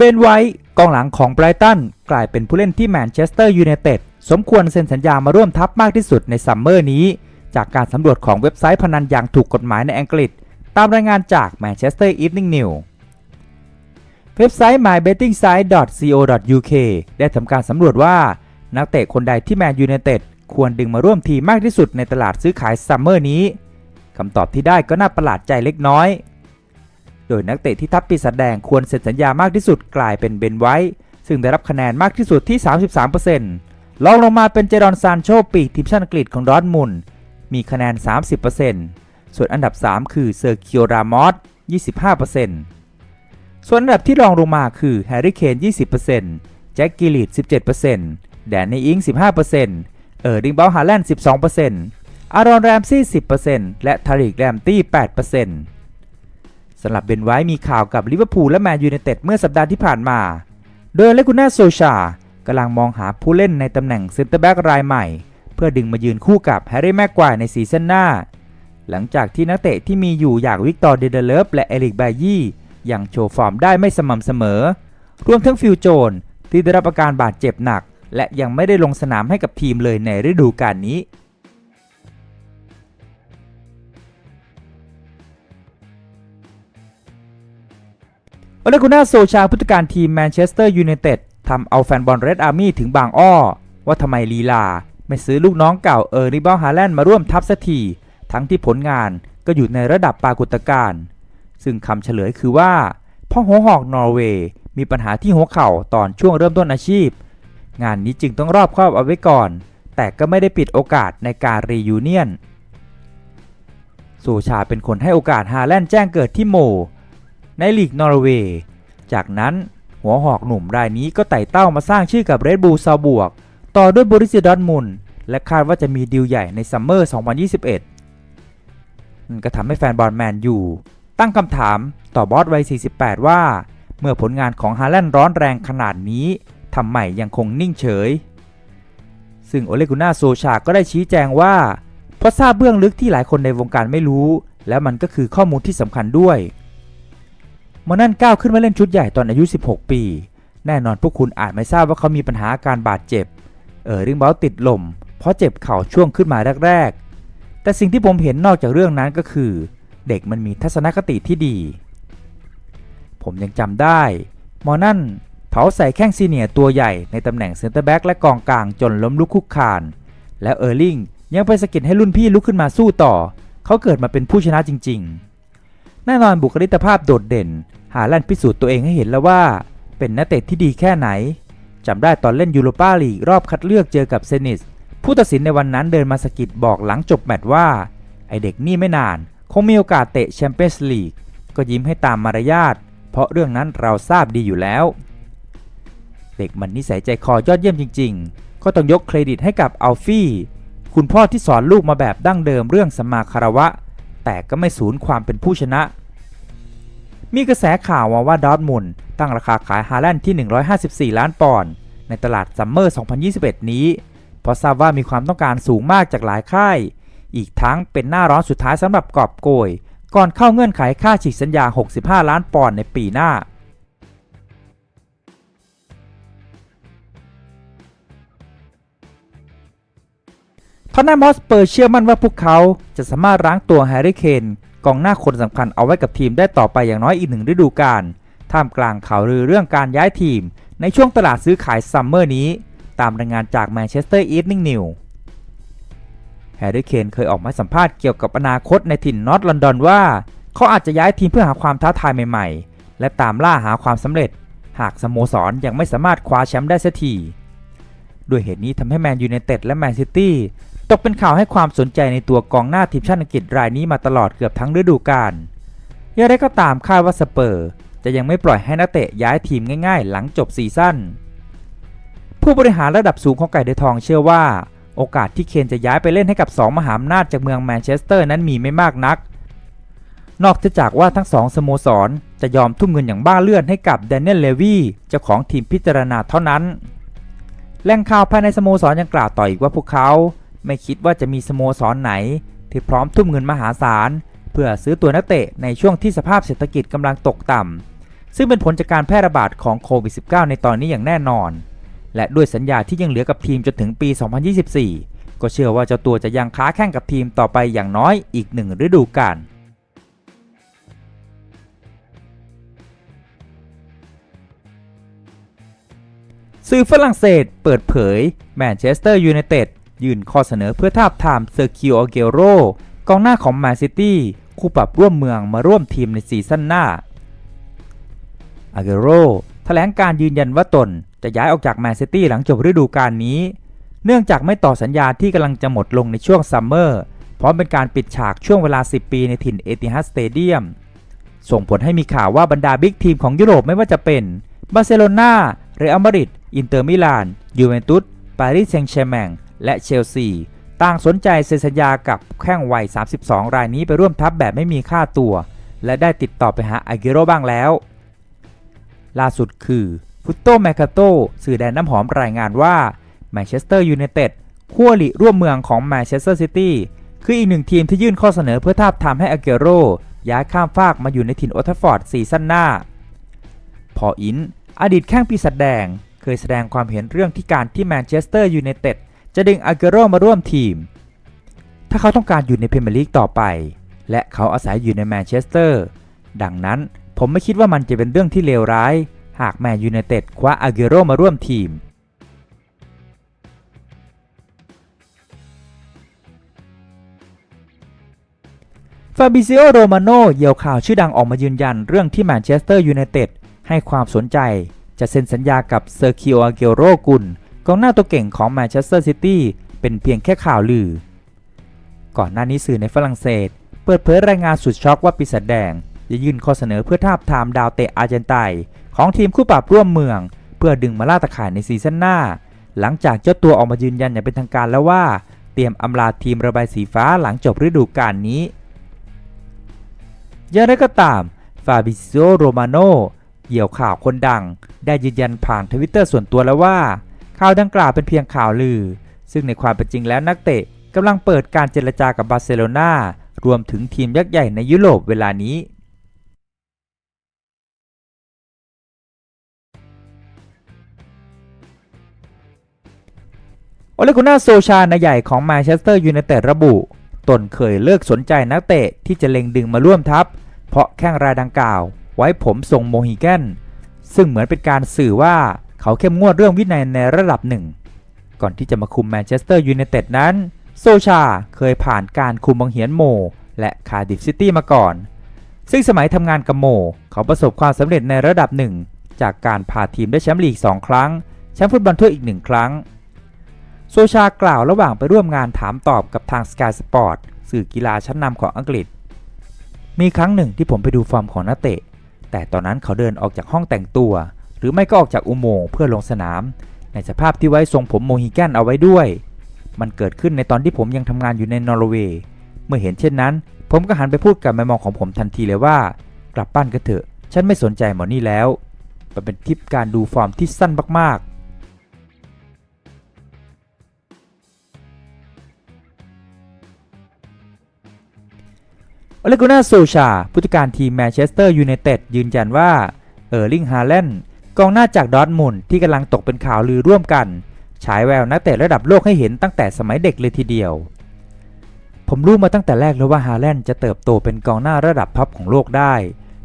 เบนไวท์กองหลังของไบรตันกลายเป็นผู้เล่นที่แมนเชสเตอร์ยูไนเต็ดสมควรเซ็นสัญญามาร่วมทัพมากที่สุดในซัมเมอร์นี้ จากการสำรวจของเว็บไซต์พนันอย่างถูกกฎหมายในอังกฤษ ตามรายงานจาก Manchester Evening News เว็บไซต์ mybettingsite.co.uk ได้ทำการสำรวจว่า นักเตะคนใดที่แมนยูไนเต็ดควรดึงมาร่วมทีมมากที่สุดในตลาดซื้อขายซัมเมอร์นี้คำตอบที่ได้ก็น่าประหลาดใจเล็กน้อย โดยนักเตะที่ทัพปีศาจแดงควรเซ็นสัญญามากที่สุดกลายเป็นเบนไวท์ซึ่งได้รับคะแนนมากที่สุดที่ 33%รองลงมาเป็นเจรอนซานโชปีกทีมชาติอังกฤษของดอร์ทมุนมีคะแนน 30%ส่วนอันดับ 3 คือเซอร์คิโอรามอส25%ส่วนอันดับที่รองลงมาคือแฮร์รี่เคน20%แจ็คกิลิด17%แดนนี่อิง 15%เออร์ดิงเบลฮาแลนด์ 12%อารอนแรมซี่ 10%และทาริกแรมตี้ 8% สำหรับเบนไว้มีข่าวกับลิเวอร์พูลและแมนยูไนเต็ดเมื่อสัปดาห์ที่ผ่านมา โดยเลกุน่าโซชากำลังมองหาผู้เล่นในตำแหน่งเซนเตอร์แบ็กรายใหม่ เพื่อดึงมายืนคู่กับแฮร์รี่แม็กควายในซีซั่นหน้า หลังจากที่นักเตะที่มีอยู่อย่างวิกตอร์เดเดเลฟและเอริกไบยี่ยังโชว์ฟอร์มได้ไม่สม่ำเสมอ รวมทั้งฟิลโจนที่ได้รับอาการบาดเจ็บหนัก และยังไม่ได้ลงสนามให้กับทีมเลยในฤดูกาลนี้ เลกุน่าโซชาผู้จัดการทีมแมนเชสเตอร์ยูไนเต็ดทำเอาแฟนบอลเรดอาร์มี่ถึงบางอ้อ ว่าทำไมลีลา ไม่ซื้อลูกน้องเก่าเออร์ริบอลฮาแลนด์มาร่วมทัพสักทีทั้งที่ผลงานก็อยู่ในระดับปรากฏการณ์ซึ่งคำเฉลยคือว่าพ่อหัวหอกนอร์เวย์มีปัญหาที่หัวเข่าตอนช่วงเริ่มต้นอาชีพ งานนี้จึงต้องรอบครอบเอาไว้ก่อน แต่ก็ไม่ได้ปิดโอกาสในการรียูเนียนโซชาเป็นคนให้โอกาสฮาแลนด์แจ้งเกิดที่โม ในลีกนอร์เวย์จากนั้นหัวหอกหนุ่มรายนี้ก็ไต่เต้ามาสร้างชื่อกับเรดบูลซาบวก ต่อด้วยบริสดอร์ทมุนและคาดว่าจะมีดีลใหญ่ในซัมเมอร์ 2021นั่นก็ทำให้แฟนบอลแมนยูตั้งคำถามต่อบอสวัย 48 ว่า เมื่อผลงานของฮาแลนด์ร้อนแรงขนาดนี้ทำไมยังคงนิ่งเฉย ซึ่งโอเลกุน่าโซชาก็ได้ชี้แจงว่า เพราะทราบเบื้องลึกที่หลายคนในวงการไม่รู้ และมันก็คือข้อมูลที่สำคัญด้วย มานั่นก้าวขึ้นมาเล่นชุดใหญ่ตอนอายุ 16 ปี แน่นอนพวกคุณอาจไม่ทราบว่าเขามีปัญหาอาการบาดเจ็บ เออริงเบลติดลม เพราะเจ็บเข่าช่วงขึ้นมาแรกๆ แต่สิ่งที่ผมเห็นนอกจากเรื่องนั้นก็คือ เด็กมันมีทัศนคติที่ดี ผมยังจำได้มอนั่นเผาใส่แข้งซีเนียตัวใหญ่ในตำแหน่งเซนเตอร์แบ็กและกองกลางจนล้มลุกคุกคาน และเออร์ลิงยังไปสกิดให้รุ่นพี่ลุกขึ้นมาสู้ต่อ เขาเกิดมาเป็นผู้ชนะจริง ๆ แน่นอนบุคลิกภาพโดดเด่น หาแลนด์พิสูจน์ตัวเองให้เห็นแล้วว่า เป็นนักเตะที่ดีแค่ไหนจำได้ตอนเล่นยูโรปาลีกรอบคัดเลือกเจอกับเซนิสผู้ตัดสินในวันนั้นเดินมาสกิดบอกหลังจบแมตช์ว่า ไอเด็กนี่ไม่นาน คงมีโอกาสเตะแชมเปี้ยนส์ลีกก็ยิ้มให้ตามมารยาท เพราะเรื่องนั้นเราทราบดีอยู่แล้ว เด็กมันนิสัยใจคอยอดเยี่ยมจริง ๆ ก็ต้องยกเครดิตให้กับอัลฟี่ คุณพ่อที่สอนลูกมาแบบดั้งเดิมเรื่องสมมาคารวะ แต่ก็ไม่สูญความเป็นผู้ชนะ มีกระแสข่าวมาว่าดอร์ทมุนตั้งราคาขายฮาแลนด์ที่ 154 ล้านปอนด์ในตลาดซัมเมอร์ 2021 นี้ เพราะทราบว่ามีความต้องการสูงมากจากหลายค่าย อีกทั้งเป็นหน้าร้อนสุดท้ายสำหรับกอบโกย ก่อนเข้าเงื่อนไขค่าฉีกสัญญา 65 ล้านปอนด์ในปีหน้าทอนแนมอสเปอร์เชื่อมั่นว่าพวกเขาจะสามารถร้างตัวแฮร์รี่เคน กองหน้าคนสำคัญเอาไว้กับทีมได้ต่อไปอย่างน้อยอีกหนึ่งฤดูกาลท่ามกลางข่าวลือเรื่องการย้ายทีม ในช่วงตลาดซื้อขายซัมเมอร์นี้ ตามรายงานจากแมนเชสเตอร์อีฟนิงนิวแฮร์รี่เคนเคยออกมาสัมภาษณ์เกี่ยวกับอนาคตในถิ่นนอตลอนดอนว่า เขาอาจจะย้ายทีมเพื่อหาความท้าทายใหม่ๆ และตามล่าหาความสำเร็จ หากสโมสรยังไม่สามารถคว้าแชมป์ได้สักทีด้วยเหตุนี้ทำให้แมนยูไนเต็ดและแมนซิตี้ ตกเป็นข่าวให้ความสนใจในตัวกองหน้าทีมชาติอังกฤษรายนี้มาตลอดเกือบทั้งฤดูกาลอย่างไรก็ตามคาดว่าสเปอร์ จะยังไม่ปล่อยให้นักเตะย้ายทีมง่ายๆ หลังจบซีซั่น ผู้บริหารระดับสูงของไก่เดือทองเชื่อว่า โอกาสที่เคนจะย้ายไปเล่นให้กับ 2 มหาอำนาจจากเมืองแมนเชสเตอร์นั้นมีไม่มากนัก นอกจากว่าทั้งสองสโมสรจะยอมทุ่มเงินอย่างบ้าเลือดให้กับแดเนียลเลวีเจ้าของทีมพิจารณาเท่านั้น แหล่งข่าวภายในสโมสรยังกล่าวต่ออีกว่าพวกเขา ไม่คิดว่าจะมีสโมสรไหน ที่พร้อมทุ่มเงินมหาศาล เพื่อซื้อตัวนักเตะในช่วงที่สภาพเศรษฐกิจกำลังตกต่ำซึ่งเป็นผลจากการแพร่ระบาดของโควิด -19 ในตอนนี้อย่างแน่นอน และด้วยสัญญาที่ยังเหลือกับทีมจนถึงปี 2024 ก็เชื่อว่าเจ้าตัวจะยังค้าแข่งกับทีมต่อไปอย่างน้อยอีกหนึ่งฤดูกาลสื่อฝรั่งเศสเปิดเผยแมนเชสเตอร์ยูไนเต็ด ยื่นข้อเสนอเพื่อทาบทามเซอร์คิโอเกโรกองหน้าของแมนซิตี้คู่ปรับร่วมเมืองมาร่วมทีมในซีซั่นหน้าอาเกโรแถลงการยืนยันว่าตนจะย้ายออกจากแมนซิตี้หลังจบฤดูกาลนี้ เนื่องจากไม่ต่อสัญญาที่กำลังจะหมดลงในช่วงซัมเมอร์พร้อมเป็นการปิดฉากช่วงเวลา 10 ปีในถิ่นเอติฮัดสเตเดียม ส่งผลให้มีข่าวว่าบรรดาบิ๊กทีมของยุโรปไม่ว่าจะเป็นบาร์เซโลนาเรอัลมาดริดอินเตอร์มิลานยูเวนตุสปารีสแซงต์แชร์แมง และเชลซีต่างสนใจเซ็นสัญญากับแข้งวัย 32 รายนี้ไปร่วมทัพแบบไม่มีค่าตัว และได้ติดต่อไปหาอากิโรบ้างแล้ว ล่าสุดคือฟุตโตแมคาโตสื่อแดนน้ำหอมรายงานว่าแมนเชสเตอร์ยูไนเต็ดคู่อริร่วมเมืองของแมนเชสเตอร์ซิตี้คืออีกหนึ่งทีมที่ยื่นข้อเสนอเพื่อทาบทามให้อาเกโรย้ายข้ามฟากมาอยู่ในถิ่นโอทัฟฟอร์ดซีซั่นหน้า พออิน อดีตแข้งปีศาจแดง เคยแสดงความเห็นเรื่องที่การที่แมนเชสเตอร์ยูไนเต็ด จะดึงอาเกโรมาร่วมทีม ถ้าเขาต้องการอยู่ในพรีเมียร์ลีกต่อไป และเขาอาศัยอยู่ในแมนเชสเตอร์ ดังนั้นผมไม่คิดว่ามันจะเป็นเรื่องที่เลวร้าย หากแมนยูไนเต็ดคว้าอาเกโรมาร่วมทีม ฟาบิซิโอ โรมาโนเหยี่ยวข่าวชื่อดังออกมายืนยันเรื่องที่แมนเชสเตอร์ยูไนเต็ดให้ความสนใจจะเซ็นสัญญากับเซอร์คิโออาเกโรกุล กองหน้าตัวเก่งของแมนเชสเตอร์ซิตี้เป็นเพียงแค่ข่าวลือ ก่อนหน้านี้สื่อในฝรั่งเศส เปิดเผยรายงานสุดช็อกว่าปีศาจแดง จะยื่นข้อเสนอเพื่อทาบทามดาวเตะอาร์เจนไตนของทีมคู่ปรับร่วมเมือง เพื่อดึงมาล่าตะข่ายในซีซั่นหน้า หลังจากเจ้าตัวออกมายืนยันอย่างเป็นทางการแล้วว่า เตรียมอำลาทีมระบายสีฟ้าหลังจบฤดูกาลนี้อย่างไรก็ตามฟาบิซิโอโรมาโนเหยี่ยวข่าวคนดัง ได้ยืนยันผ่านทวิตเตอร์ส่วนตัวแล้วว่า ข่าวดังกล่าวเป็นเพียงข่าวลือ ซึ่งในความเป็นจริงแล้วนักเตะกำลังเปิดการเจรจากับบาร์เซโลนารวมถึงทีมยักษ์ใหญ่ในยุโรปเวลานี้โอเลกุน่าโซชานายใหญ่ของแมนเชสเตอร์ยูไนเต็ดระบุ ตนเคยเลิกสนใจนักเตะที่จะเล็งดึงมาร่วมทัพ เพราะแข้งรายดังกล่าว ไว้ผมทรงโมฮิแกนซึ่งเหมือนเป็นการสื่อว่า เขาเข้มงวดเรื่องวินัยในระดับหนึ่ง ก่อนที่จะมาคุมแมนเชสเตอร์ยูไนเต็ดนั้น โซชาเคยผ่านการคุมบังเหียนโม และคาร์ดิฟซิตี้มาก่อน ซึ่งสมัยทำงานกับโม เขาประสบความสำเร็จในระดับหนึ่ง จากการพาทีมได้แชมป์ลีก 2 ครั้ง แชมป์ฟุตบอลถ้วยอีกหนึ่งครั้ง โซชากล่าวระหว่างไปร่วมงานถามตอบกับทาง Sky Sport สื่อกีฬาชั้นนำของอังกฤษ มีครั้งหนึ่งที่ผมไปดูฟอร์มของนักเตะ แต่ตอนนั้นเขาเดินออกจากห้องแต่งตัว หรือไม่ก็ออกจากอุโมงค์เพื่อลงสนาม ในสภาพที่ไว้ทรงผมโมฮิแกนเอาไว้ด้วย มันเกิดขึ้นในตอนที่ผมยังทำงานอยู่ในนอร์เวย์ เมื่อเห็นเช่นนั้น ผมก็หันไปพูดกับแม่มองของผมทันทีเลยว่า กลับบ้านกันเถอะ ฉันไม่สนใจหมอนี่แล้ว มันเป็นทริปการดูฟอร์มที่สั้นมากๆอเลกุน่าโซชาผู้จัดการทีมแมนเชสเตอร์ยูไนเต็ดยืนยันว่าเออร์ลิงฮาแลนด์ กองหน้าจากดอร์ทมุนที่กำลังตกเป็นข่าวลือร่วมกัน ฉายแววนักเตะระดับโลกให้เห็นตั้งแต่สมัยเด็กเลยทีเดียว ผมรู้มาตั้งแต่แรกแล้วว่าฮาแลนด์จะเติบโตเป็นกองหน้าระดับท็อปของโลกได้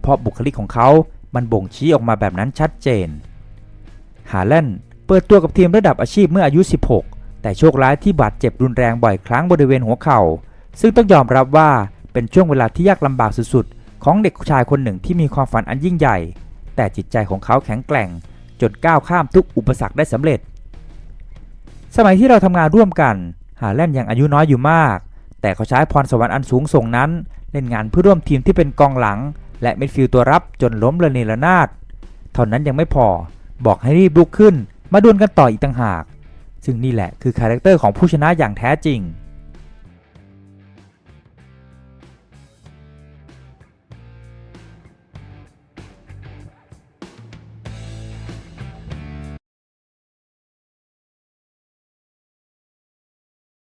เพราะบุคลิกของเขามันบ่งชี้ออกมาแบบนั้นชัดเจน ฮาแลนด์เปิดตัวกับทีมระดับอาชีพเมื่ออายุ 16 แต่โชคร้ายที่บาดเจ็บรุนแรงบ่อยครั้งบริเวณหัวเข่า ซึ่งต้องยอมรับว่าเป็นช่วงเวลาที่ยากลำบากสุดๆ ของเด็กชายคนหนึ่งที่มีความฝันอันยิ่งใหญ่ แต่จิตใจของเขาแข็งแกร่ง จนก้าวข้ามทุกอุปสรรคได้สำเร็จ สมัยที่เราทำงานร่วมกันฮาแลนด์ยังอายุน้อยอยู่มาก แต่เขาใช้พรสวรรค์อันสูงส่งนั้น เล่นงานเพื่อร่วมทีมที่เป็นกองหลัง และมิดฟิลด์ตัวรับจนล้มระเนระนาดเท่านั้นยังไม่พอ บอกให้รีบลุกขึ้น มาดวลกันต่ออีกต่างหาก ซึ่งนี่แหละคือคาแรคเตอร์ของผู้ชนะอย่างแท้จริง